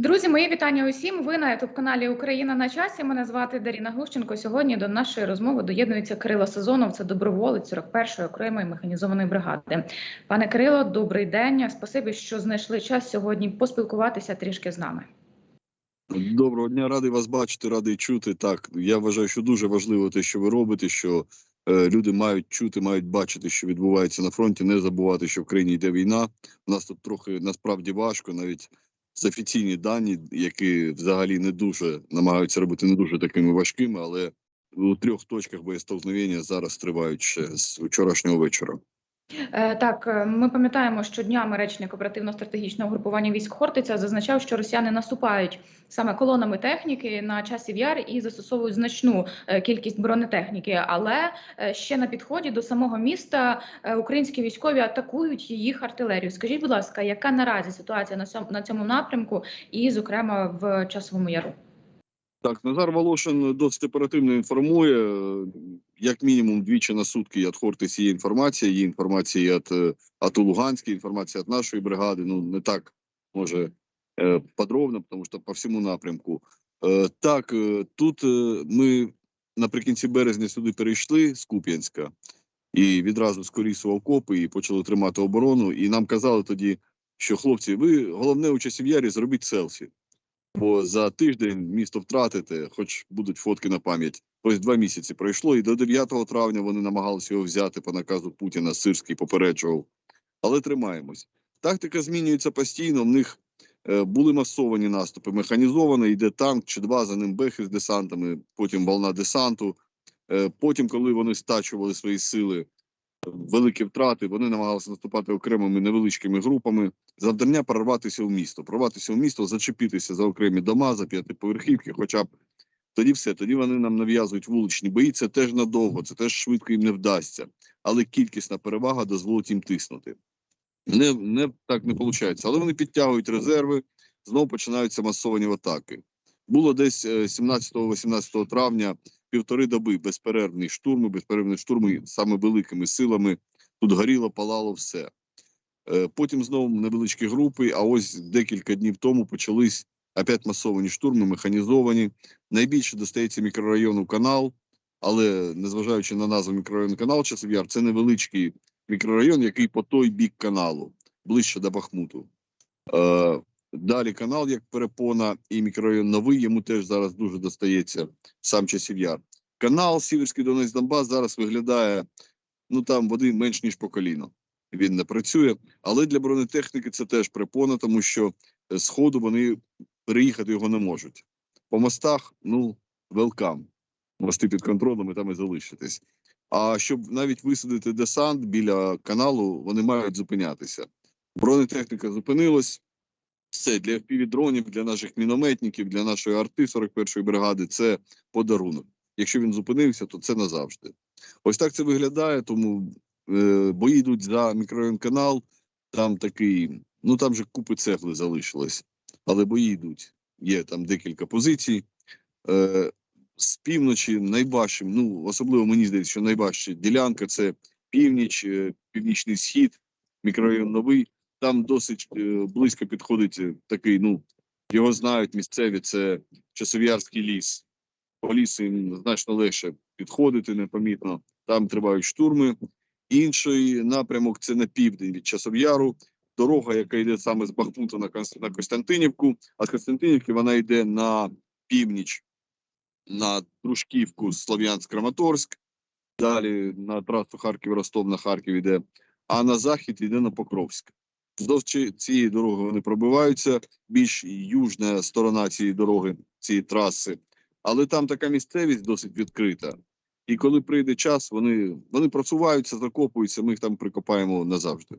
Друзі, мої вітання усім. Ви на youtube каналі Україна на часі. Мене звати Даріна Глущенко. Сьогодні до нашої розмови доєднується Кирило Сезонов. Це доброволець 41-ї окремої механізованої бригади. Пане Кирило, добрий день. Спасибі, що знайшли час сьогодні поспілкуватися трішки з нами. Доброго дня, радий вас бачити, радий чути. Так, я вважаю, що дуже важливо те, що ви робите, що е, люди мають чути, мають бачити, що відбувається на фронті, не забувати, що в країні йде війна. У нас тут трохи насправді важко, навіть з офіційні дані, які взагалі не дуже намагаються робити не дуже такими важкими, але у трьох точках боєстолкновення зараз тривають ще з вчорашнього вечора. Е, Так, е, ми пам'ятаємо, що днями речник оперативно-стратегічного групування військ Хортиця зазначав, що росіяни наступають саме колонами техніки на часів яр і застосовують значну е, кількість бронетехніки. Але ще на підході до самого міста українські військові атакують їх артилерію. Скажіть, будь ласка, яка наразі ситуація на цьому напрямку, і, зокрема, в часовому яру? Так, Назар Волошин досить оперативно інформує. е, Як мінімум двічі на сутки від Хортиці є інформація. Є інформація від е, АТО Луганській, інформація від нашої бригади. Ну не так може е, подробно, тому що по всьому напрямку. Е, Так, е, тут е, ми наприкінці березня сюди перейшли з Куп'янська і відразу з окопи і почали тримати оборону. І нам казали тоді, що хлопці, ви головне у часів ярі зробіть селфі. Бо за тиждень місто втратите, хоч будуть фотки на пам'ять. Ось два місяці пройшло, і до 9 травня вони намагалися його взяти по наказу Путіна. Сирський попереджував. Але тримаємось. Тактика змінюється постійно. В них е, були масовані наступи. Механізовано, йде танк чи два, за ним бехи з десантами, потім волна десанту. Е, потім, коли вони стачували свої сили, великі втрати, вони намагалися наступати окремими невеличкими групами. Завдання прорватися в місто, прорватися в місто, зачепитися за окремі дома, за п'ятиповерхівки, хоча б тоді все. Тоді вони нам нав'язують вуличні бої. Це теж надовго, це теж швидко їм не вдасться. Але кількісна перевага дозволить їм тиснути. Не, не так не виходить. Але вони підтягують резерви, знову починаються масовані атаки. Було десь е, 17-18 травня півтори доби безперервні штурми, безперервні штурми саме великими силами. Тут горіло, палало все. Е, Потім знову невеличкі групи. А ось декілька днів тому почались опять масовані штурми, механізовані. Найбільше достається мікрорайону канал, але незважаючи на назву мікрорайону канал часів яр, це невеличкий мікрорайон, який по той бік каналу, ближче до Бахмуту. Е, Далі канал як перепона, і мікрорайон новий йому теж зараз дуже достається сам часів яр. Канал Сіверський Донець Донбас зараз виглядає ну там води менш ніж по коліно. Він не працює, але для бронетехніки це теж препона, тому що е, з ходу вони переїхати його не можуть. По мостах, ну, велкам. Мости під контролем і там і залишитись. А щоб навіть висадити десант біля каналу, вони мають зупинятися. Бронетехніка зупинилась. Все для FPV-дронів, для наших мінометників, для нашої арти 41-ї бригади це подарунок. Якщо він зупинився, то це назавжди. Ось так це виглядає. Тому е, бої йдуть за мікрорайон канал. Там такий, ну там же купи цегли залишилось, але бої йдуть. Є там декілька позицій. Е, з півночі найважчим, ну особливо мені здається, що найважча ділянка це північ, е, північний схід, мікрорайон новий. Там досить е, близько підходить е, такий, ну його знають місцеві. Це часов'ярський ліс. По лісу їм значно легше підходити непомітно. Там тривають штурми. Інший напрямок це на південь від Часов'яру. Дорога, яка йде саме з Бахмута на Костянтинівку, а з Костянтинівки вона йде на північ, на Дружківку, Слов'янськ-Краматорськ. Далі на трасу Харків-Ростов на Харків йде, а на захід йде на Покровськ. Вздовж цієї дороги вони пробиваються, більш южна сторона цієї дороги, цієї траси. Але там така місцевість досить відкрита. І коли прийде час, вони, вони просуваються, закопуються, ми їх там прикопаємо назавжди.